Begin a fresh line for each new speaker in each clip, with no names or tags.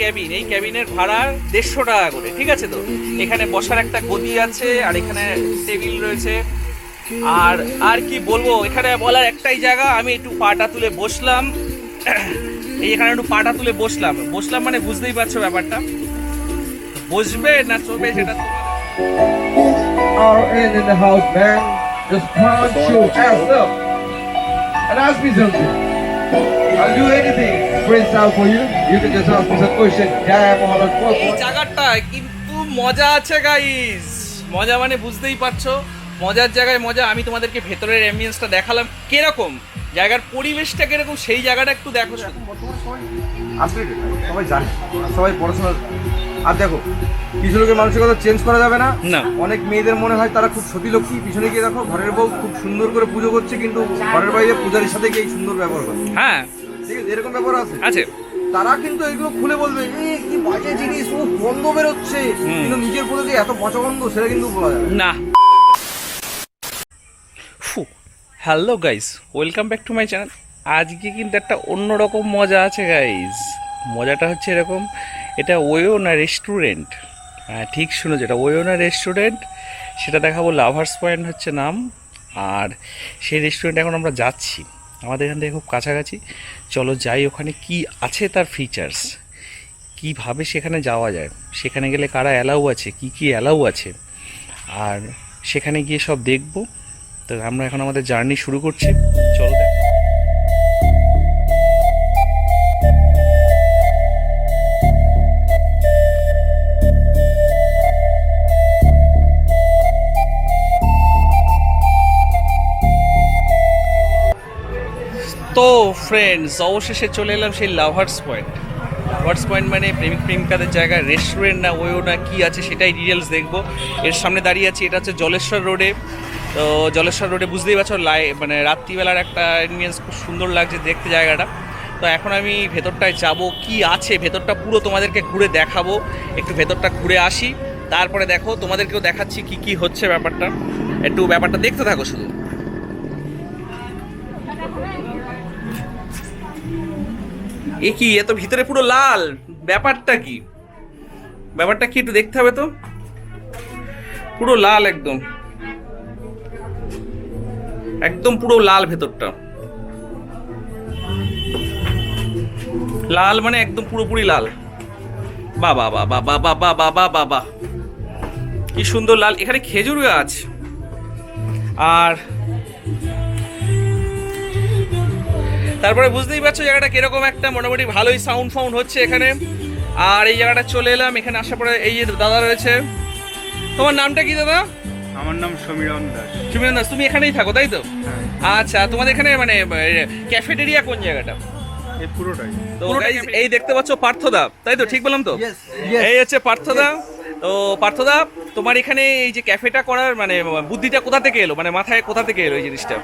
Cabin এই ক্যাবিনের ভাড়া দেড়শো টাকা করে, ঠিক আছে তো? এখানে বসার একটা গদি আছে, আর এখানে টেবিল রয়েছে। আর আর কি বলব, এখানে বলার একটাই জায়গা, আমি একটু পাটা তুলে বসলাম। এই এখানে একটু পাটা তুলে বসলাম। বসলাম মানে বুঝতেই পারছ ব্যাপারটা। বসবে না চলবে সেটা
are in in the house, man. Just punch your ass up and ask me something. I'll do anything. Prince out for you. You can just ask me some question. Damn on a
এই জায়গাটা কিন্তু মজা আছে guys মজা মানে বুঝতেই পারছ মজার জায়গায় মজা আমি তোমাদেরকে ভেতরের অ্যাম্বিয়েন্সটা দেখালাম কীরকম জায়গার পরিবেশটা কীরকম সেই জায়গাটা একটু দেখো
সবাই জানে সবাই পড়াশোনা আর দেখো কিছু লোকের মানসিকতা চেঞ্জ করা যাবে না।
না।
অনেক মেয়েদের মনে হয় তারা খুব সতী লক্ষ্মী। পিছনে গিয়ে দেখো ঘরের বউ খুব সুন্দর করে পুজো করছে কিন্তু ঘরের বাইরে পূজারীর সাথে গিয়ে সুন্দর ব্যবহার করে
হ্যাঁ।
ঠিক আছে এরকম ব্যাপার আছে।
আছে।
তারা কিন্তু এগুলো খুলে বলবে কি বাজে জিনিস ও গন্ধ বেরোচ্ছে। কিন্তু নিজের প্রতি যে এত পচা গন্ধ সেটা কিন্তু বলা যাবে না।
না। Hello guys welcome back to my channel আজকে কিন্তু একটা অন্যরকম মজা আছে গাইস মজাটা হচ্ছে এরকম এটা ওয়োনা রেস্টুরেন্ট হ্যাঁ ঠিক শুনেছো, এটা ওয়োনা রেস্টুরেন্ট সেটা দেখাবো লাভার্স পয়েন্ট হচ্ছে নাম। আর সেই রেস্টুরেন্টে এখন আমরা যাচ্ছি। আমাদের এখান থেকে খুব কাছাকাছি। চলো যাই ওখানে কি আছে তার ফিচার্স কীভাবে সেখানে যাওয়া যায়? সেখানে গেলে কারা অ্যালাউ আছে? কি কি অ্যালাউ আছে? আর সেখানে গিয়ে সব দেখব। তো আমরা এখন আমাদের জার্নি শুরু করছি। চলো দেখ ফ্রেন্ডস অবশেষে চলে এলাম সেই লাভার্স পয়েন্ট লাভার্স পয়েন্ট মানে প্রেমিক প্রেমিকাদের জায়গা রেস্টুরেন্ট না, ওয়ো না, কী আছে সেটাই ডিটেলস দেখব। এর সামনে দাঁড়িয়ে আছি, এটা হচ্ছে জলেশ্বর রোডে তো জলেশ্বর রোডে বুঝতেই পারছ, লাই মানে রাত্রিবেলার একটা এনভিয়েন্স খুব সুন্দর লাগছে দেখতে জায়গাটা। তো এখন আমি ভেতরটায় যাব, কি আছে? ভেতরটা পুরো তোমাদেরকে ঘুরে দেখাবো। একটু ভেতরটা ঘুরে আসি। তারপরে দেখো, তোমাদেরকেও দেখাচ্ছি কি কি হচ্ছে ব্যাপারটা। একটু ব্যাপারটা দেখতে থাকো শুধু। এ কি এত ভিতরে পুরো লাল। ব্যাপারটা কি? ব্যাপারটা কি একটু দেখতে হবে তো? পুরো লাল একদম। একদম পুরো লাল ভেতরটা। লাল মানে একদম পুরোপুরি লাল। বাবা বাবা বাবা বাবা বাবা বাবা কি সুন্দর লাল। এখানে খেজুর গাছ। আর তারপরে বুঝতেই পারছ জায়গাটা কীরকম একটা মোটামুটি ভালোই সাউন্ড ফাউন্ড হচ্ছে এখানে। আর এই জায়গাটা চলে এলাম এখানে আসার পরে এই যে দাদা রয়েছে। তোমার নামটা কি দাদা?
আমার নাম সমীরণ দাস।
সুমিরন দাস তুমি এখানেই থাকো তাই তো? আচ্ছা তোমাদের এখানে মানে ক্যাফেটেরিয়া কোন জায়গাটা?
পুরোটাই।
তো এই দেখতে পাচ্ছ পার্থদা তাই তো ঠিক বললাম তো. এই হচ্ছে পার্থদা। তো পার্থদা তোমার এখানে এই যে ক্যাফেটা করার মানে বুদ্ধিটা কোথা থেকে এলো? মানে মাথায় কোথা থেকে এলো এই জিনিসটা?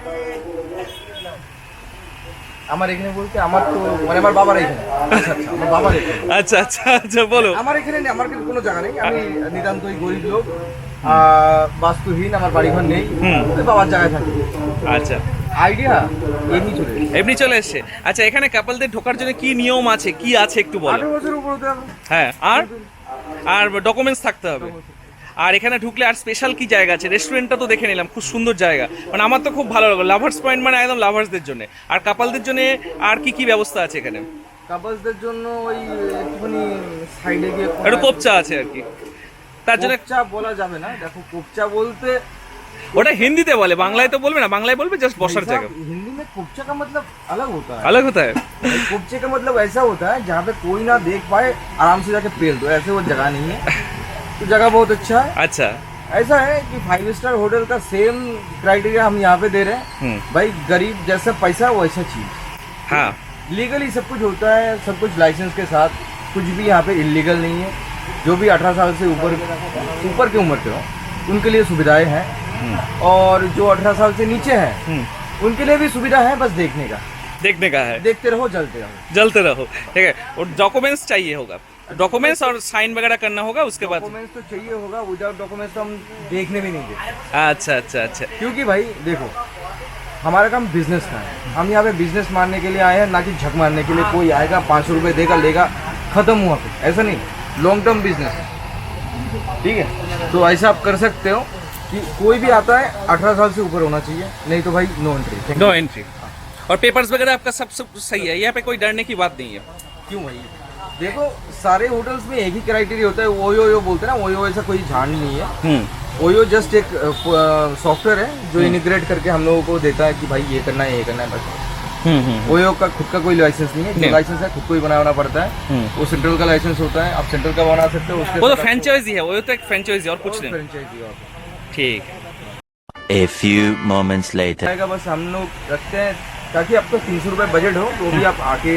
আমার এখানে বলতে আমার তো মানে আমার বাবার এখানে। আচ্ছা আচ্ছা আমার বাবার
আচ্ছা আচ্ছা আচ্ছা বলো।
আমার এখানে নেই, আমার কিন্তু কোনো জায়গা নেই। আমি নিতান্তই গরিব লোক বাস্তুহীন আমার বাড়িঘর নেই। বাবার জায়গায় থাকি।
আচ্ছা।
আইডিয়া? এমনি চলে এসেছে।
এমনি চলে এসছে। আচ্ছা এখানে কাপলদের ঢোকার জন্য কি নিয়ম আছে? কি আছে একটু বলো।
আঠেরো বছর উপর হবে
হ্যাঁ আর? আর ডকুমেন্টস থাকতে হবে। আর এখানে ঢুকলে আর স্পেশাল কি জায়গা আছে রেস্টুরেন্টটা তো দেখে নিলাম খুব সুন্দর জায়গা মানে আমার তো খুব ভালো লাগলো লাভার্স পয়েন্ট মানে একদম লাভার্সদের জন্য আর কাপালদের জন্য আর কি কি ব্যবস্থা আছে এখানে
কাপলসদের জন্য ওই একটুখানি সাইডে গিয়ে
একটু কোপচা আছে আর কি তার জন্য
কোপচা বলা যাবে না দেখো কোপচা বলতে
ওটা হিন্দিতে বলে বাংলায় তো বলবে না বাংলায় বলবে জাস্ট বসার জায়গা
हिंदी में कोपचा का मतलब अलग होता है
আলাদা হতা
कोपचे का मतलब ऐसा होता है जहाँ पे कोई ना देख पाए आराम से जाके पेल दो ऐसे वो जगह नहीं है तो जगह बहुत अच्छा है।
अच्छा।
ऐसा है कि फाइव स्टार होटल का सेम क्राइटेरिया हम यहाँ पे दे रहे हैं।
हम्म।
भाई गरीब जैसा पैसा वैसा चीज़।
हाँ।
लीगली सब कुछ होता है सब कुछ लाइसेंस के साथ। कुछ भी यहाँ पे इलीगल नहीं है। जो भी अठारह साल से ऊपर ऊपर की उम्र के हो उनके लिए सुविधाएँ हैं। हम्म। और जो अठारह साल से नीचे हैं
हम्म।
उनके लिए भी सुविधा है बस देखने का।
देखने का है।
देखते रहो जलते रहो।
जलते रहो। ठीक है। और डॉक्यूमेंट्स चाहिए होगा। डॉक्यूमेंट्स और साइन वगैरह करना होगा उसके बाद?
डॉक्यूमेंट्स तो चाहिए होगा विदाउट डॉक्यूमेंट्स तो हम देखने भी नहीं देते।
अच्छा अच्छा अच्छा।
क्योंकि भाई देखो हमारा काम बिज़नेस का है हम यहाँ पे बिज़नेस मारने के लिए आए हैं ना कि झक मारने के लिए। कोई आएगा पाँच सौ रुपये देगा लेगा खत्म हुआ फिर। ऐसा नहीं लॉन्ग टर्म बिज़नेस है। ठीक है? तो ऐसा आप कर सकते हो कि कोई भी आता है अठारह साल से ऊपर होना चाहिए। नहीं तो भाई नो एंट्री
नो एंट्री और पेपर्स वगैरह आपका सब सब सही है? यहाँ पे कोई डरने की बात नहीं है।
क्यों भाई? देखो सारे होटल्स में एक ही क्राइटेरिया होता है ओयो ओयो बोलते हैं ना ओयो ऐसा कोई झाड़ नहीं है।
हम्म।
ओयो जस्ट एक सॉफ्टवेयर है जो इंटीग्रेट करके हम लोगों को देता है कि भाई ये करना है ये करना है बस।
हम्म हम्म
ओयो का खुद का कोई लाइसेंस नहीं है जो लाइसेंस है खुद को ही बनाना पड़ता है।
हम्म।
वो सेंट्रल का लाइसेंस होता है आप सेंट्रल का बना सकते हो
वो तो फ्रेंचाइजी है वो तो एक फ्रेंचाइजी और कुछ नहीं।
franchise
ठीक है
A few moments later.
आएगा बस हम लोग रखते हैं ताकि आपका तीन सौ रुपये बजट हो तो भी आप आके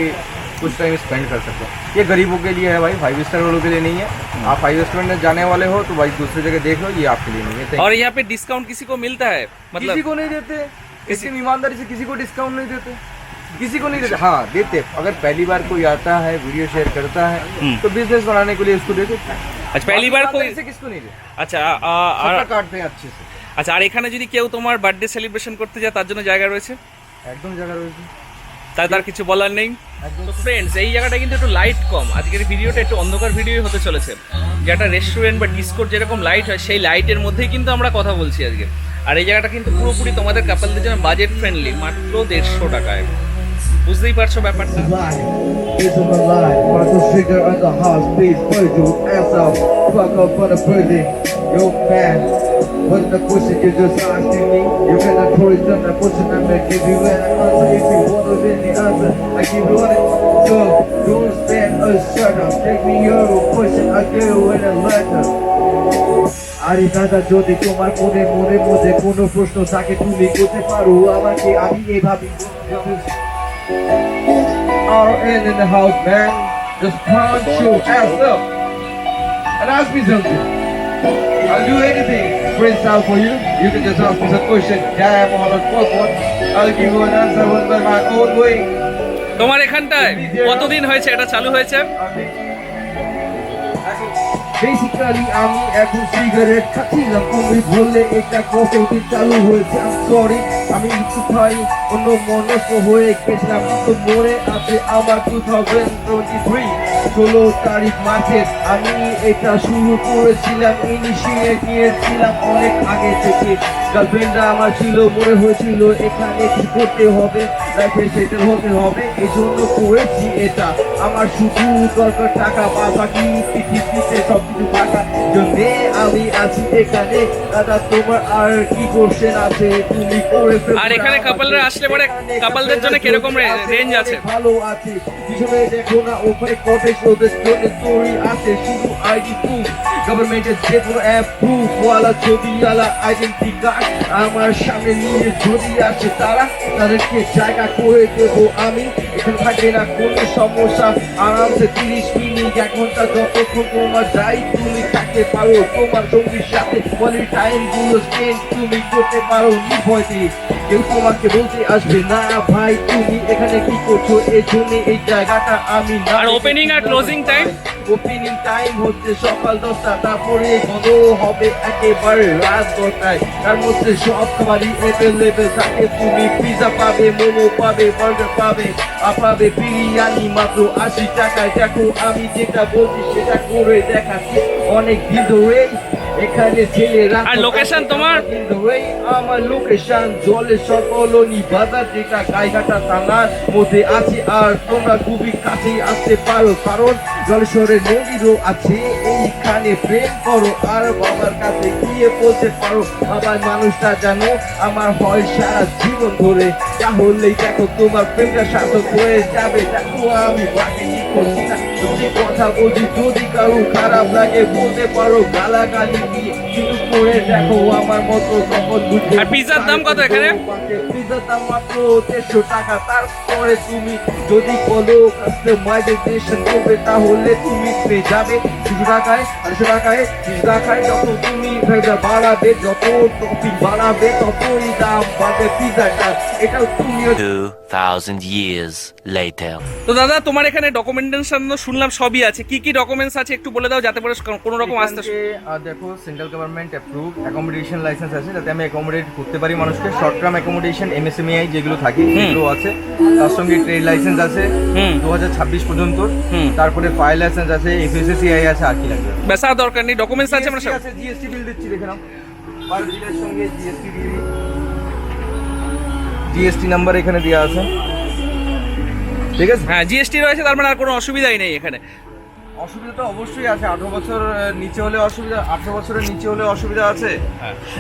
कुछ टाइम स्पेंड कर सकते हो ये गरीबों के लिए है भाई फाइव स्टार वालों के लिए नहीं है आप फाइव स्टार में जाने वाले हो तो भाई दूसरी जगह देख लो ये आपके लिए नहीं है Thank
और यहाँ पे डिस्काउंट किसी को मिलता है
किसी
मतलब
को नहीं देते किसी ईमानदारी से किसी को डिस्काउंट नहीं देते किसी को नहीं देते हाँ देते अगर पहली बार कोई आता है वीडियो शेयर करता है
हम्म।
तो बिजनेस बनाने के लिए उसको दे देते
अच्छा पहली বার
ईमानदारी
कोई
से किसको नहीं देते
আচ্ছা আ- আ- আর
सबका काटते हैं अच्छे से
আচ্ছা আর এখানে যদি কেউ তোমার বার্থডে সেলিব্রেশন করতে যায় তার জন্য জায়গা রয়েছে
একদম জায়গা রয়েছে
তাই তার কিছু বলার নেই। তো ফ্রেন্ডস এই জায়গাটা কিন্তু একটু লাইট কম। আজকের ভিডিওটা একটু অন্ধকার ভিডিও হতে চলেছে। যে একটা রেস্টুরেন্ট বা ডিসকোর যেরকম লাইট হয় সেই লাইটের মধ্যেই কিন্তু আমরা কথা বলছি আজকে। আর এই জায়গাটা কিন্তু পুরোপুরি তোমাদের কাপালদের জন্য বাজেট ফ্রেন্ডলি মাত্র দেড়শো টাকায়। বুঝতেই পারছ ব্যাপারটা?
Your man. What's the question you just asking me? You cannot throw it on the question I'm gonna give you an answer. If you want to win the answer, I give you one. So, don't stand a shut up. Take me your question, I give you in a letter. আরে দাদা যদি তোমার মনে মনে মধ্যে কোনো প্রশ্ন থাকে তুমি করতে পারো আমাকে আমি এভাবে RN in the house, man. Just punch your ass up and ask me something. I'll do anything. Freestyle for you. You can just ask me some question. Jam on the spot one. I'll give you an answer one by my own way.
তোমার এখানটায় কতদিন হয়েছে এটা চালু হয়েছে
basically আমি এখন cigarette খাচ্ছিলাম তুমি বললে এটা কতদিন চালু হয়েছে? সরি আমি একটু খাই অন্য মনস্ক হয়ে গেছিলাম। তো মনে আছে আমার টু থাউজেন্ড টোয়েন্টি থ্রি ষোলো তারিখ মাসে আমি এটা শুরু করেছিলাম ইনিশিয়েট নিয়েছিলাম অনেক আগে থেকে। গার্লফ্রেন্ডটা আমার ছিল মনে হয়েছিল, এখানে কি করতে হবে? লাইফে সেটেল হতে হবে এই জন্য করেছি এটা। আমার শুধু দরকার টাকা বা বাকি সব কিছু টাকা জন্যে আমি আছি এখানে। দাদা তোমার আর কি কোশ্চেন আছে? তুমি করে
আর এখানে কাপলরা আসলে পরে কাপলদের জন্য কীরকম রেঞ্জ আছে?
ভালো আছে। পিছনে দেখো না ওখানে কটেজ ওদের জন্য স্টোরি আছে। শুধু আইডি প্রুফ গভর্নমেন্টের যে কোনো অ্যাপ প্রুফ ওয়ালা ছবি আইডেন্টি কার্ড আমার সামনে নিয়ে যদি আসে তারা তাদেরকে জায়গা করে দেবো আমি। এখানে থাকবে না কোনো সমস্যা। আরামসে তিরিশ মিনিট এক ঘণ্টা যতক্ষণ তোমার যাই তুমি থাকতে পারো তোমার সঙ্গীর সাথে বলি টাইমগুলো স্পেন্ড তুমি করতে পারো নির্ভয়তে কেউ তোমাকে বলতে আসবে না ভাই তুমি এখানে কি করছ? এই জন্য এই জায়গাটা আমি না
আর opening আর closing time?
ওপেনিং টাইম হচ্ছে সকাল দশটা তারপরে বন্ধ হবে একেবারে রাত দশটায়। তার মধ্যে সব খাবারই অ্যাভেলেবেল থাকে। তুমি পিজা পাবে মোমো পাবে বার্গার পাবে পাবে বিরিয়ানি মাত্র আশি টাকায়। দেখো আমি যেটা বলছি সেটা করে দেখাচ্ছি। অনেক এখানে ছেলেরা
আর location তোমার?
আমার লোকেশন সকলনি বাজার যেটা গাইঘাটা থানার মধ্যে আছে। আর তোমরা খুবই কাছেই আসতে পারো কারণ জলেশ্বরের আছে। এইখানে প্রেম করো আর বাবার কাছে গিয়ে বলতে পারো বাবার মানুষটা জানো আমার হয় সারা জীবন ধরে। তাহলেই দেখো তোমার প্রেমটা সার্থক হয়ে যাবে। দেখো আমি বাকি করছি না। যদি কথা বলছি যদি কারও খারাপ লাগে বলতে পারো গালাগালি দিয়ে। কিন্তু করে দেখো আমার মতো তখন বুঝবে
আর পিৎজার দাম কত এখানে?
পিৎজার দাম মাত্র দেড়শো টাকা তারপরে তুমি যদি বলো কাস্টমাইজেশন করবে তাহলে তুমি পেয়ে যাবে কিছু টাকায় আড়াইশো টাকায় কিছু টাকায় যত তুমি বাড়াবে যত টপিং বাড়াবে ততই দাম বাড়বে পিৎজাটা এটাও তুমিও
2,000 years later.
তো দাদা তোমার এখানে ডকুমেন্টেশন শুনলাম সবই আছে কি কি ডকুমেন্টস আছে একটু বলে দাও যাতে করে কোনো রকম আসতে
দেখো central government approve accommodation licence আছে যাতে আমি অ্যাকোমোডেট করতে পারি মানুষকে। শর্ট টার্ম অ্যাকোমোডেশন এমএসএমআই যেগুলো থাকে সেগুলো আছে। তার সঙ্গে ট্রেড লাইসেন্স আছে। দু হাজার ছাব্বিশ পর্যন্ত। তারপরে ফায়ার লাইসেন্স আছে এফএসএসিআই আছে আর কি লাগবে।
ব্যাস আর দরকার নেই ডকুমেন্টস আছে আমরা
আছে জিএসটি বিল দিচ্ছি দেখে নাও। পার বিলের সঙ্গে জিএসটি বিল জিএসটি নাম্বার এখানে দেওয়া আছে। ঠিক আছে?
হ্যাঁ জিএসটি রয়েছে তার মানে আর কোনো অসুবিধাই নেই এখানে।
অসুবিধা তো অবশ্যই আছে। আঠারো বছর নিচে হলে অসুবিধা আঠারো বছরের নিচে হলে অসুবিধা আছে।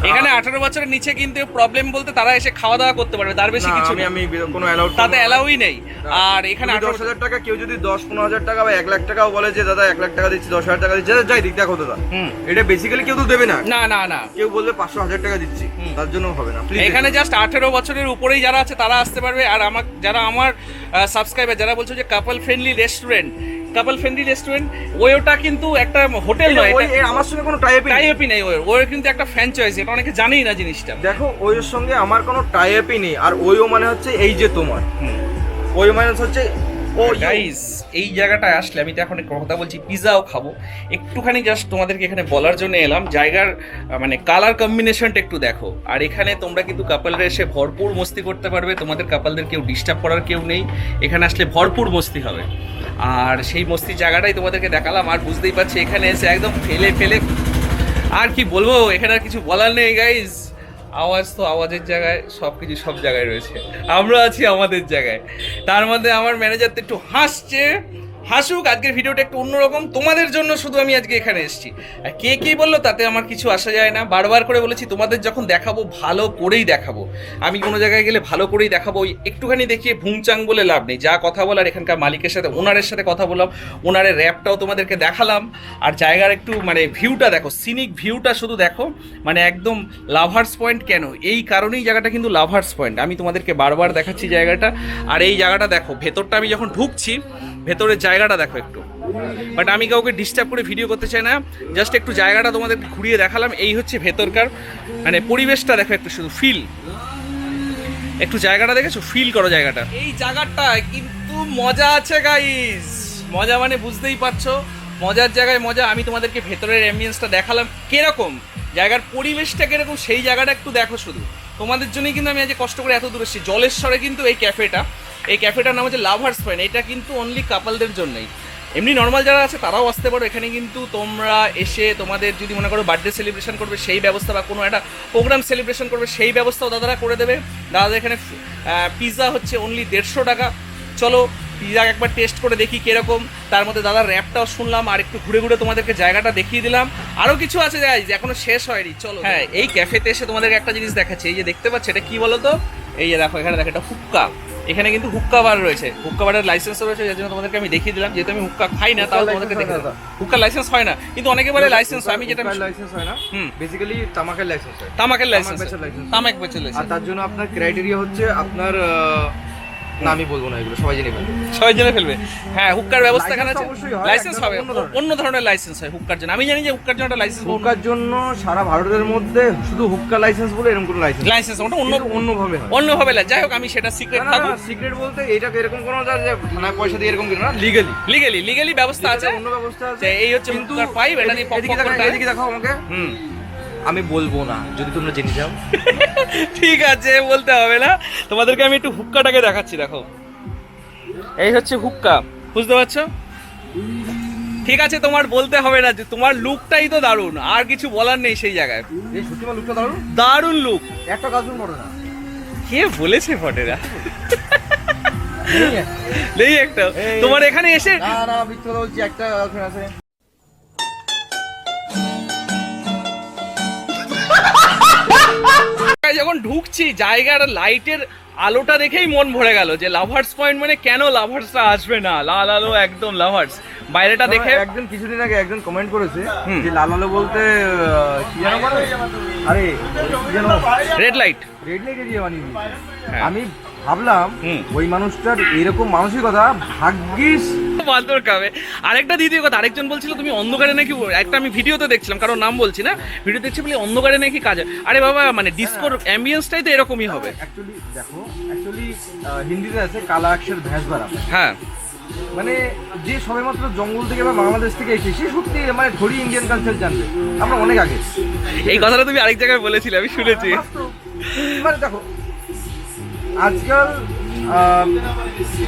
এখানে আঠারো বছরের নিচে কিন্তু প্রবলেম বলতে তারা এসে খাওয়া দাওয়া করতে পারবে তার বেশি কিছু
আমি কোনো অ্যালাউড
তাতে অ্যালাউই নেই। আর এখানে
দশ হাজার টাকা কেউ যদি দশ পনেরো হাজার টাকা বা এক লাখ টাকাও বলে যে দাদা এক লাখ টাকা দিচ্ছি দশ হাজার টাকা দিচ্ছি যাই- দিক দেখো দাদা। এটা বেসিক্যালি কেউ তো দেবে না।
না না না।
কেউ বলবে পাঁচশো হাজার টাকা দিচ্ছি। তার জন্য হবে না।
এখানে জাস্ট আঠেরো বছরের উপরেই যারা আছে তারা আসতে পারবে। আর আমার যারা আমার সাবস্ক্রাইবার যারা বলছো যে couple friendly restaurant couple friendly restaurant ওটা কিন্তু একটা হোটেল নয়
ওই আমার সঙ্গে কোনো টাইপই
টাই আপই নেই ওর ওর কিন্তু একটা ফ্র্যাঞ্চাইজি এটা অনেকে জানেই না জিনিসটা।
দেখো ওর সঙ্গে আমার কোনো টাইপই নেই আর ওইও মানে হচ্ছে এই যে তোমার। ওই মানে হচ্ছে
গাইস এই জায়গাটায় আসলে আমি তো এখন কথা বলছি পিৎজাও খাব। একটুখানি জাস্ট তোমাদেরকে এখানে বলার জন্য এলাম। জায়গার মানে কালার কম্বিনেশনটা একটু দেখো। আর এখানে তোমরা কিন্তু কাপলরা এসে ভরপুর মস্তি করতে পারবে। তোমাদের কাপলদের কেউ ডিস্টার্ব করার কেউ নেই। এখানে আসলে ভরপুর মস্তি হবে। আর সেই মস্তি জায়গাটাই তোমাদেরকে দেখালাম। আর বুঝতেই পারছি, এখানে এসে একদম ফেলে ফেলে। আর কি বলব, এখানে আর কিছু বলার নেই গাইজ আওয়াজ তো আওয়াজের জায়গায় সব কিছু সব জায়গায় রয়েছে। আমরা আছি আমাদের জায়গায়। তার মধ্যে আমার ম্যানেজার তো একটু হাসছে। হাসুক, আজকের ভিডিওটা একটু অন্যরকম। তোমাদের জন্য শুধু আমি আজকে এখানে এসেছি। আর কে কি বলল তাতে আমার কিছু আসা যায় না। বারবার করে বলেছি, তোমাদের যখন দেখাবো, ভালো করেই দেখাবো। আমি কোনো জায়গায় গেলে ভালো করেই দেখাবো। ওই একটুখানি দেখিয়ে ভুংচাং বলে লাভ নেই। যা কথা বলার, এখানকার মালিকের সাথে, ওনারের সাথে কথা বললাম। ওনারের র্যাপটাও তোমাদেরকে দেখালাম। আর জায়গার একটু মানে ভিউটা দেখো। সিনিক ভিউটা শুধু দেখো। মানে একদম লাভার্স পয়েন্ট কেন? এই কারণেই জায়গাটা কিন্তু লাভার্স পয়েন্ট আমি তোমাদেরকে বারবার দেখাচ্ছি জায়গাটা। আর এই জায়গাটা দেখো, ভেতরটা আমি যখন ঢুকছি ভেতরের জায়গাটা দেখো একটু। বাট আমি কাউকে ডিস্টার্ব করে ভিডিও করতে চাই না। জাস্ট একটু জায়গাটা তোমাদের ঘুরিয়ে দেখালাম। এই হচ্ছে ভেতরকার মানে পরিবেশটা দেখো একটু শুধু ফিল একটু জায়গাটা দেখেছ? ফিল করো জায়গাটা। এই জায়গাটা কিন্তু মজা আছে গাইস মজা মানে বুঝতেই পারছ। মজার জায়গায় মজা। আমি তোমাদেরকে ভেতরের অ্যাম্বিয়েন্সটা দেখালাম কীরকম? জায়গার পরিবেশটা কীরকম? সেই জায়গাটা একটু দেখো শুধু। তোমাদের জন্যই কিন্তু আমি আজ কষ্ট করে এত দূর এসেছি। জলেশ্বরে কিন্তু এই ক্যাফেটা এই ক্যাফেটার নাম হচ্ছে লাভার্স পয়েন্ট। এটা কিন্তু অনলি কাপালদের জন্যই। এমনি নর্মাল যারা আছে তারাও আসতে পারো। এখানে কিন্তু তোমরা এসে তোমাদের যদি মনে করো বার্থডে সেলিব্রেশন করবে সেই ব্যবস্থা বা কোনো একটা প্রোগ্রাম সেলিব্রেশন করবে সেই ব্যবস্থাও দাদারা করে দেবে। দাদাদের এখানে পিৎজা হচ্ছে অনলি দেড়শো টাকা। চলো পিৎজা একবার টেস্ট করে দেখি কীরকম। তার মধ্যে দাদার র্যাপটাও শুনলাম আর একটু ঘুরে ঘুরে তোমাদেরকে জায়গাটা দেখিয়ে দিলাম। আরও কিছু আছে যাই এখনও শেষ হয়নি। চলো হ্যাঁ এই ক্যাফেতে এসে তোমাদেরকে একটা জিনিস দেখাচ্ছে। এই যে দেখতে পাচ্ছ এটা কি বলো তো এই যে দেখো এখানে দেখো এটা হুক্কা। এখানে কিন্তু হুক্কা বার রয়েছে। হুক্কা বারের লাইসেন্স রয়েছে যার জন্য তোমাদেরকে আমি দেখিয়ে দিলাম। যেহেতু আমি হুক্কা খাই না তাও তোমাদেরকে দেখে হুক্কা লাইসেন্স হয় না কিন্তু অনেকে বলে লাইসেন্স হয় আমি যেটা
লাইসেন্স হয় না।
হুম।
বেসিক্যালি তামাকের লাইসেন্স হয়।
তামাকের লাইসেন্স
বেচার।
তামাক বেচে
আর
লাইসেন্স
তার জন্য আপনার ক্রাইটেরিয়া হচ্ছে আপনার না আমি বলব না এগুলো সবাই জেনে ফেলবে।
সবাই জেনে ফেলবে। হ্যাঁ হুক্কার ব্যবস্থা এখানে আছে। লাইসেন্স হবে।
অন্য ধরনের।
লাইসেন্স হয় হুক্কার জন্য। আমি জানি যে হুক্কার জন্য একটা লাইসেন্স
হুক্কার জন্য সারা ভারতের মধ্যে শুধু হুক্কা লাইসেন্স বলে এরকম কোনো লাইসেন্স
লাইসেন্স ওটা অন্য
অন্যভাবে হয়।
অন্যভাবে যাই হোক আমি সেটা সিক্রেট থাকুক।
সিক্রেট বলতে এইটাকে এরকম কোনো যা যে থানায় পয়সা দিয়ে এরকম না লিগালি
লিগেলি লিগেলি ব্যবস্থা আছে।
অন্য ব্যবস্থা আছে।
এই হচ্ছে হুক্কার পাইপ এটা দিয়ে পপ পপ
দেখো, এদিকে দেখাও আমাকে।
হুম।
আমি বলব না যদি তোমরা জেনে যাও।
ঠিক আছে বলতে হবে না। তোমাদেরকে আমি একটু হুক্কাটাকে দেখাচ্ছি দেখো। এই হচ্ছে হুক্কা বুঝতে পারছ? ঠিক আছে তোমার বলতে হবে না যে তোমার লুকটাই তো দারুণ আর কিছু বলার নেই সেই জায়গায়।
এই সত্যি লুকটা দারুণ
দারুণ লুক
একটা কাজ পড়ে না।
কে বলেছে ফটেরা
নেই একটা।
তোমার এখানে এসে
না না মিথ্যা বলছি একটা গার্লফ্রেন্ড আছে।
যখন ঢুকছি জায়গার লাইটের আলোটা দেখেই মন ভরে গেল যে লাভার্স পয়েন্ট মানে কেন লাভার্সরা আসবে না? লাল আলো একদম লাভার্স বাইরেটা দেখে
একজন কিছুদিন আগে একজন কমেন্ট করেছে। যে লাল আলো বলতে কি জানো আরে
red light
red light area বানিয়ে
হ্যাঁ।
আমি ভাবলাম ওই মানুষটার এরকম মানসিকতা ভাগ্যিস
বান্দর খাবে। আরেকটা দ্বিতীয় কথা আরেকজন বলছিল তুমি অন্ধকারে নাকি একটা আমি ভিডিওতে দেখছিলাম কারণ নাম বলছি না। ভিডিও দেখছি বলি অন্ধকারে নাকি কাজ আরে বাবা মানে ডিসকোর অ্যাম্বিয়েন্সটাই তো এরকমই হবে।
অ্যাকচুয়ালি দেখো অ্যাকচুয়ালি হিন্দিতে আছে কালা অক্ষর ভ্যাস
হ্যাঁ।
মানে যে সবেমাত্র জঙ্গল থেকে বা বাংলাদেশ থেকে এসে সে সত্যি মানে থোড়ি ইন্ডিয়ান কালচার জানবে। আমরা অনেক আগে।
এই কথাটা তুমি আরেক জায়গায় বলেছিলে আমি শুনেছি।
মানে দেখো আজকাল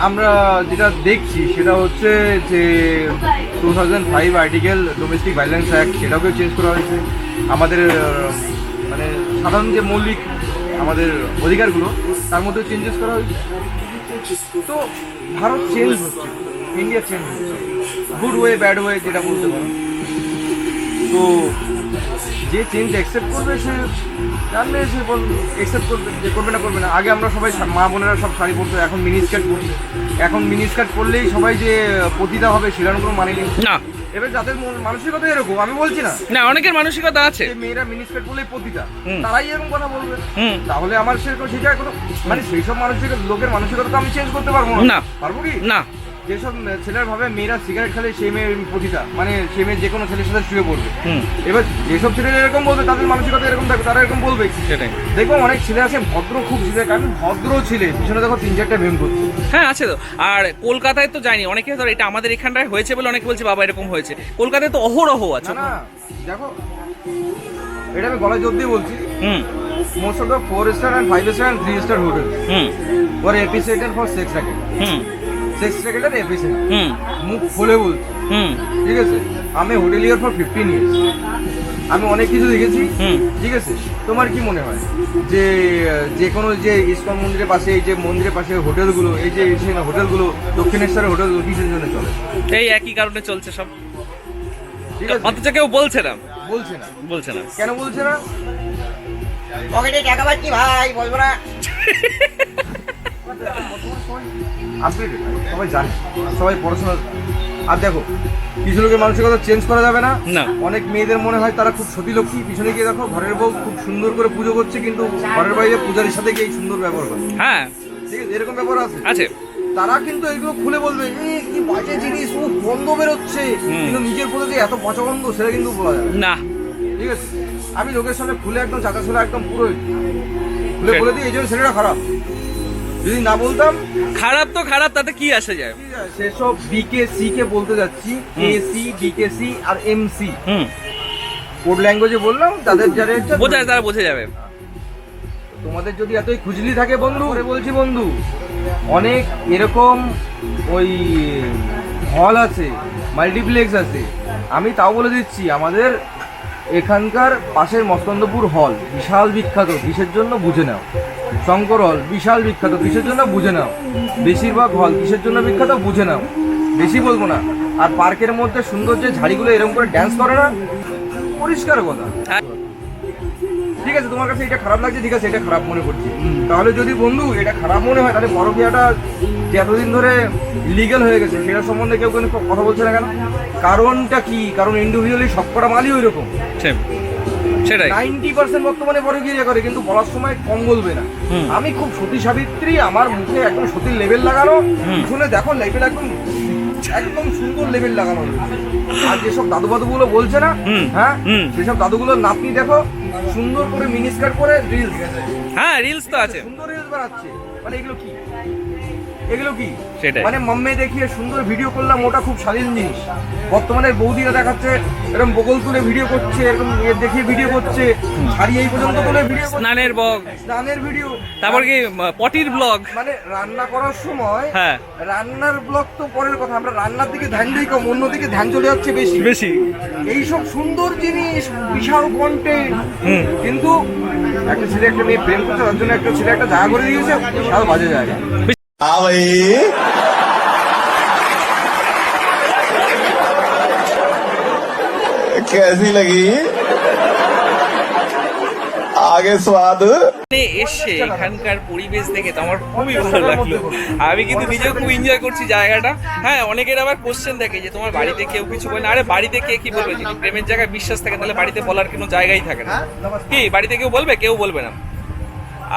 আমরা যেটা দেখছি সেটা হচ্ছে যে two thousand five article domestic violence act সেটাকেও চেঞ্জ করা হয়েছে। আমাদের মানে সাধারণ যে মৌলিক আমাদের অধিকারগুলো, তার মধ্যে চেঞ্জেস করা হয়েছে। তো ভারত চেঞ্জ হচ্ছে ইন্ডিয়া চেঞ্জ হচ্ছে। গুড ওয়ে ব্যাড ওয়ে যেটা বলতে পারো। তো যে চেঞ্জ অ্যাকসেপ্ট করবে সে জানলে সে বল অ্যাকসেপ্ট করবে যে করবে না করবে না। আগে আমরা সবাই মা বোনেরা সব শাড়ি পরতো এখন মিনি স্কার্ট পরি। এখন মিনি স্কার্ট পরলেই সবাই যে পতিতা হবে সেটার কোনো মানে নেই।
না।
এবার যাদের মন- মানসিকতা এরকম আমি বলছি না।
না অনেকের মানসিকতা আছে।
মেয়েরা মিনি স্কার্ট পরলেই পতিতা তারাই এরকম কথা বলবে। তাহলে আমার সেরকম সেটা কোনো মানে সেই সব মানসিক লোকের মানসিকতা তো আমি চেঞ্জ করতে পারব।
না।
পারব কি?
না।
যেসব ছেলের ভাবে মেয়েরা সিগারেট খেলে সেই মেয়ে পতিতা মানে সেই মেয়ে যে কোনো ছেলের সাথে শুয়ে পড়বে।
হুম।
এবার যেসব ছেলেরা এরকম বলবে তাদের মানসিকতা এরকম থাকবে তারা এরকম বলবে।
সেটাই।
দেখব অনেক ছেলে আছে ভদ্র খুব ছেলে আমি ভদ্র ছেলে পিছনে দেখো তিন চারটা ভেম করছে।
হ্যাঁ আছে তো। আর কলকাতায় তো যায়নি অনেকে ধর এটা আমাদের এখানটায় হয়েছে বলে অনেকে বলছে বাবা এরকম হয়েছে। কলকাতায় তো অহরহ আছে।
না দেখো এটা আমি গলায় জোর দিয়ে বলছি।
হুম।
Most of the four star and five star and three star hotel
hmm.
For episode for sex racket
hmm.
Sex racket আর
হুম।
মুখ খুলে বলছি।
হুম।
ঠিক আছে? আমি hotel year for fifteen years আমি অনেক কিছু দেখেছি।
হুম।
ঠিক আছে? তোমার কি মনে হয়? যে যে কোনো যে ইস্কন মন্দিরের পাশে এই যে মন্দিরের পাশে হোটেলগুলো এই যে হোটেলগুলো দক্ষিণেশ্বরের হোটেলগুলো কিসের জন্য চলে?
এই একই কারণে চলছে সব।
ঠিক আছে?
অথচ কেউ বলছে না।
বলছে না।
বলছে না।
কেন বলছে না?
পকেটে টাকা পাচ্ছি ভাই বলব না।
আসলে সবাই জানে সবাই পড়াশোনা আর দেখো কিছু লোকের মানসিকতা চেঞ্জ করা যাবে না।
না।
অনেক মেয়েদের মনে হয় তারা খুব সতীলক্ষ্মী। পিছনে গিয়ে দেখো ঘরের বউ খুব সুন্দর করে পুজো করছে কিন্তু ঘরের বাইরে পূজারীর সাথে গিয়ে সুন্দর ব্যবহার করে।
হ্যাঁ।
ঠিক আছে এরকম ব্যাপার আছে।
আছে।
তারা কিন্তু এগুলো খুলে বলবে কি বাজে জিনিস ও গন্ধ বেরোচ্ছে। কিন্তু নিজের প্রতি যে এত পচা গন্ধ সেটা কিন্তু বলা যাবে না। ঠিক আছে? আমি লোকের সামনে খুলে একদম চাচা ছোলা একদম পুরো খুলে। বলে দিই এই জন্য ছেলেটা খারাপ। যদি না বলতাম
খারাপ তো খারাপ তাতে কি আসে যায়?
সেসব বিকে সি কে বলতে যাচ্ছি A C BK C R M C
hmm.
Code ল্যাঙ্গুয়েজে বললাম তাদের যারা
বোঝায় তারা বোঝে যাবে।
তোমাদের যদি এতই খুজলি থাকে বন্ধু করে বলছি বন্ধু অনেক এরকম ওই হল আছে মাল্টিপ্লেক্স আছে। আমি তাও বলে দিচ্ছি আমাদের এখানকার পাশের মস্তন্দপুর হল, বিশাল বিখ্যাত, কিসের জন্য বুঝে নাও। শঙ্কর হল, বিশাল বিখ্যাত, কিসের জন্য বুঝে নাও। বেশিরভাগ হল, কিসের জন্য বিখ্যাত বুঝে নাও। বেশি বলব না। আর পার্কের মধ্যে সুন্দর যে ঝাড়িগুলো এরকম করে ড্যান্স করে না, পরিষ্কার কথা। ঠিক আছে, তোমার কাছে এটা খারাপ লাগছে, ঠিক আছে, এটা খারাপ মনে করছি। তাহলে যদি বন্ধু এটা খারাপ মনে হয়, তাহলে পরকিয়াটা যে এতদিন ধরে লিগেল হয়ে গেছে, সেটা সম্বন্ধে কেউ কোনো কথা বলছে না কেন? কারণটা কি? কারণ ইন্ডিভিজুয়ালি সবকটা মালই ওই রকম
সে- সেটাই।
নাইনটি পার্সেন্ট বর্তমানে পরকিয়া করে কিন্তু বলার সময় কম বলবে না। আমি খুব সতী সাবিত্রী আমার মুখে একদম সতীর লেভেল লাগানো। শুনে দেখো লেভেল একদম একদম সুন্দর লেভেল লাগানো আর যেসব দাদু বাদুগুলো বলছে না। হ্যাঁ?
হুম।
সেসব দাদুগুলোর নাতনি দেখো সুন্দর করে মিনি স্কার্ট করে রিলস
হ্যাঁ রিলস তো আছে।
সুন্দর রিলস বানাচ্ছে। মানে এগুলো কি? এগুলো কি?
সেটাই।
মানে মাম্মে দেখিয়ে সুন্দর ভিডিও করলাম ওটা খুব স্বাধীন জিনিস। বর্তমানে বৌদিরা দেখাচ্ছে এরকম বগল তুলে ভিডিও করছে এরকম দেখিয়ে ভিডিও করছে। শাড়ি এই পর্যন্ত তুলে ভিডিও
স্নানের বক
স্নানের ভিডিও
তারপর কি পটির ব্লগ
মানে রান্না করার সময়
হ্যাঁ।
রান্নার ব্লগ তো পরের কথা আমরা রান্নার দিকে ধ্যান দিই কম অন্যদিকে ধ্যান চলে যাচ্ছে বেশি।
বেশি।
এইসব সুন্দর জিনিস বিশাল কন্টেন্ট। কিন্তু একটা ছেলে একটা মেয়ে প্রেম করছে তার জন্য একটা ছেলে একটা জায়গা করে দিয়েছে বিশাল বাজে জায়গা।
हाँ भाई कैसी लगी आगे स्वाद
মানে এসে এখানকার পরিবেশ দেখে তো আমার খুবই ভালো লাগলো আমি কিন্তু নিজেও খুব এনজয় করছি জায়গাটা হ্যাঁ অনেকের আবার কোশ্চেন দেখে যে তোমার বাড়িতে কেউ কিছু বলে না আরে বাড়িতে কে কি বলবে যদি প্রেমের জায়গায় বিশ্বাস থাকে তাহলে বাড়িতে বলার কোনো জায়গাই থাকে না কি বাড়িতে কেউ বলবে কেউ বলবে না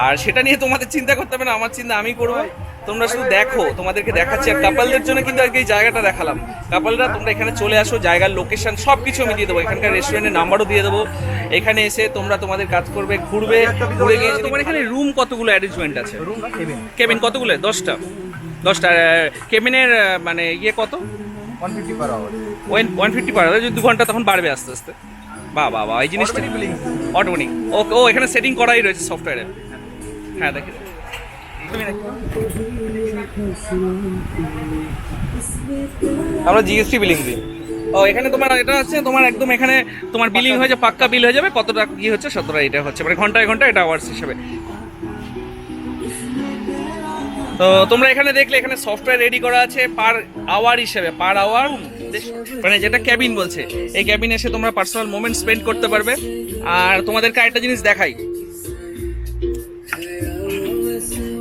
আর সেটা নিয়ে তোমাদের চিন্তা করতে হবে না আমার চিন্তা আমি করব। তোমরা শুধু দেখো তোমাদেরকে দেখাচ্ছি আর কাপালদের জন্য কিন্তু আজকে এই জায়গাটা দেখালাম। কাপালরা তোমরা এখানে চলে আসো জায়গার লোকেশন সব কিছু আমি দিয়ে দেবো। এখানকার রেস্টুরেন্টের নাম্বারও দিয়ে দেবো। এখানে এসে তোমরা তোমাদের কাজ করবে ঘুরবে ঘুরে গিয়ে তোমার এখানে রুম কতগুলো অ্যারেঞ্জমেন্ট আছে? কেবিন কতগুলো? দশটা। দশটা কেবিনের মানে ইয়ে কত?
One fifty per hour
one fifty per হবে যদি দু ঘণ্টা তখন বাড়বে আস্তে আস্তে। বা বা বা এই জিনিসটা। অটোমেটিক ও এখানে সেটিং করাই রয়েছে সফটওয়্যারে হ্যাঁ দেখি তুমি। আমরা জিএসটি বিলিং দিই ও এখানে তোমার এটা হচ্ছে তোমার একদম এখানে তোমার বিলিং হয়ে যাবে পাক্কা বিল হয়ে যাবে কত টাকা কি হচ্ছে সতেরো এটা হচ্ছে মানে ঘন্টায় ঘন্টায় এটা আওয়ার্স হিসেবে। তো তোমরা এখানে দেখলে এখানে সফটওয়্যার রেডি করা আছে পার আওয়ার হিসেবে পার আওয়ার মানে যেটা ক্যাবিন বলছে। এই ক্যাবিনে এসে তোমরা পার্সোনাল মোমেন্ট স্পেন্ড করতে পারবে। আর তোমাদেরকে আরেকটা জিনিস দেখাই।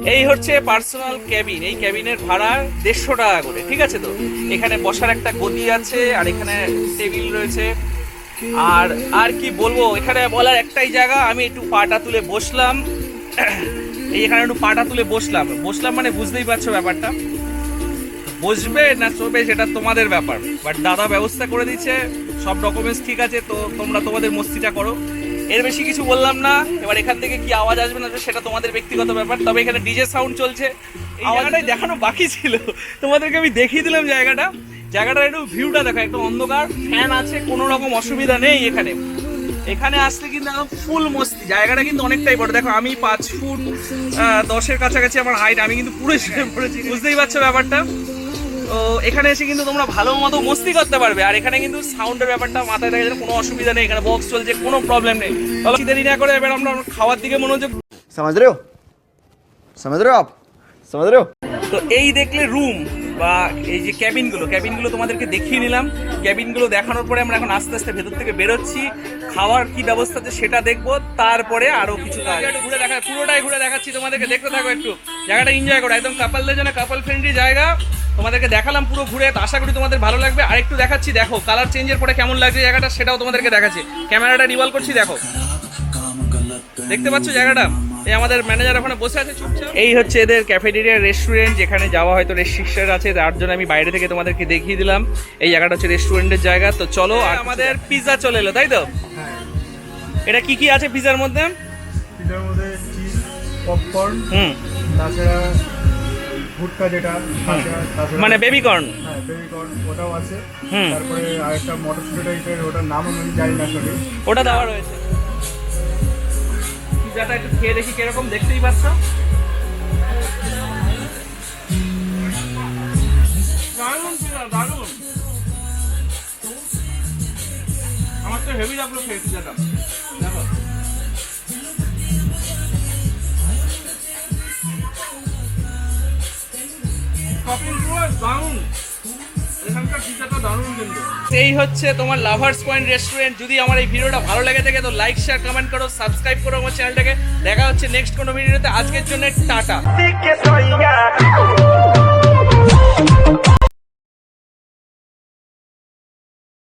এই হচ্ছে পার্সোনাল ক্যাবিন এই ক্যাবিনের ভাড়া দেড়শো টাকা করে, ঠিক আছে তো? এখানে বসার একটা গদি আছে, আর এখানে টেবিল রয়েছে। আর আর কি বলব, এখানে বলার একটাই জায়গা, আমি একটু পাটা তুলে বসলাম। এই এখানে একটু পাটা তুলে বসলাম। বসলাম মানে বুঝতেই পারছ ব্যাপারটা? বসবে না চলবে সেটা তোমাদের ব্যাপার। বাট দাদা ব্যবস্থা করে দিচ্ছে, সব ডকুমেন্টস ঠিক আছে, তো তোমরা তোমাদের মস্তিটা করো। এর বেশি কিছু বললাম না। এবার এখান থেকে কি আওয়াজ আসবে না সেটা তোমাদের ব্যক্তিগত ব্যাপার। তবে এখানে ডিজে সাউন্ড চলছে। এই জায়গাটাই দেখানো বাকি ছিল। তোমাদেরকে আমি দেখিয়ে দিলাম জায়গাটা। জায়গাটার একটু ভিউটা দেখো একটু অন্ধকার। ফ্যান আছে কোনো রকম অসুবিধা নেই এখানে। এখানে আসলে কিন্তু একদম ফুল মস্তি। জায়গাটা কিন্তু অনেকটাই বড়। দেখো আমি পাঁচ ফুট দশের কাছাকাছি আমার হাইট আমি কিন্তু পুরো পড়েছি বুঝতেই পারছ ব্যাপারটা। এখানে এসে কিন্তু তোমরা ভালো মতো মস্তি করতে পারবে। আর এখানে কিন্তু সাউন্ডের ব্যাপারটা মাথায় থাকে কোনো অসুবিধা নেই। এখানে বক্স চলছে কোনো প্রবলেম নেই। তবে দেরি না করে এবার আমরা খাওয়ার দিকে মনোযোগ
সমাজ রেও সমাজ রেও আপ। সমাজ
তো এই দেখলে রুম বা এই যে ক্যাবিনগুলো ক্যাবিনগুলো তোমাদেরকে দেখিয়ে নিলাম। ক্যাবিনগুলো দেখানোর পরে আমরা এখন আস্তে আস্তে ভেতর থেকে বেরোচ্ছি। খাওয়ার কি ব্যবস্থা আছে সেটা দেখব। তারপরে আরও কিছু কাজ। ঘুরে দেখা পুরোটাই ঘুরে দেখাচ্ছি তোমাদেরকে। দেখতে থাকো একটু। জায়গাটা এনজয় করো। একদম কাপালদের জন্য কাপাল ফ্রেন্ডলি জায়গা। তোমাদেরকে দেখালাম পুরো ঘুরে তো আশা করি তোমাদের ভালো লাগবে। আর একটু দেখাচ্ছি দেখো কালার চেঞ্জের পরে কেমন লাগছে জায়গাটা সেটাও তোমাদেরকে দেখাচ্ছি। ক্যামেরাটা রিভলভ করছি দেখো। দেখতে পাচ্ছ জায়গাটা? এই আমাদের ম্যানেজার ওখানে বসে আছে চুপচাপ। এই হচ্ছে এদের ক্যাফেটেরিয়া রেস্টুরেন্ট যেখানে যাওয়া হয়তো রেস্ট্রিকশন আছে তার জন্য আমি বাইরে থেকে তোমাদেরকে দেখিয়ে দিলাম। এই জায়গাটা হচ্ছে রেস্টুরেন্টের জায়গা তো চলো আর আমাদের পিৎজা চলে এলো তাই তো? এটা কি কি আছে পিৎজার মধ্যে?
পিঠার মধ্যে চিজ পপকর্ন
হুম।
তাছাড়া ভুট্টা যেটা
মানে বেবি কর্ন
হ্যাঁ বেবিকর্ন ওটাও আছে। তারপরে আরেকটা মটরশুটি টাইপের ওটার নাম আমি জানি না আসলে।
ওটা দেওয়া রয়েছে। পিৎজাটা একটু খেয়ে দেখি কীরকম দেখতেই পাচ্ছ? দারুণ পিৎজা দারুণ। আমার তো হেভি লাগল খেয়ে পিৎজাটা দারুণ। এই হচ্ছে তোমার লাভার্স পয়েন্ট রেস্টুরেন্ট যদি আমার এই ভিডিওটা ভালো লাগে থাকে তো লাইক শেয়ার কমেন্ট করো সাবস্ক্রাইব করো আমার চ্যানেলটাকে দেখা হচ্ছে নেক্সট কোনো ভিডিওতে। আজকের জন্য টাটা।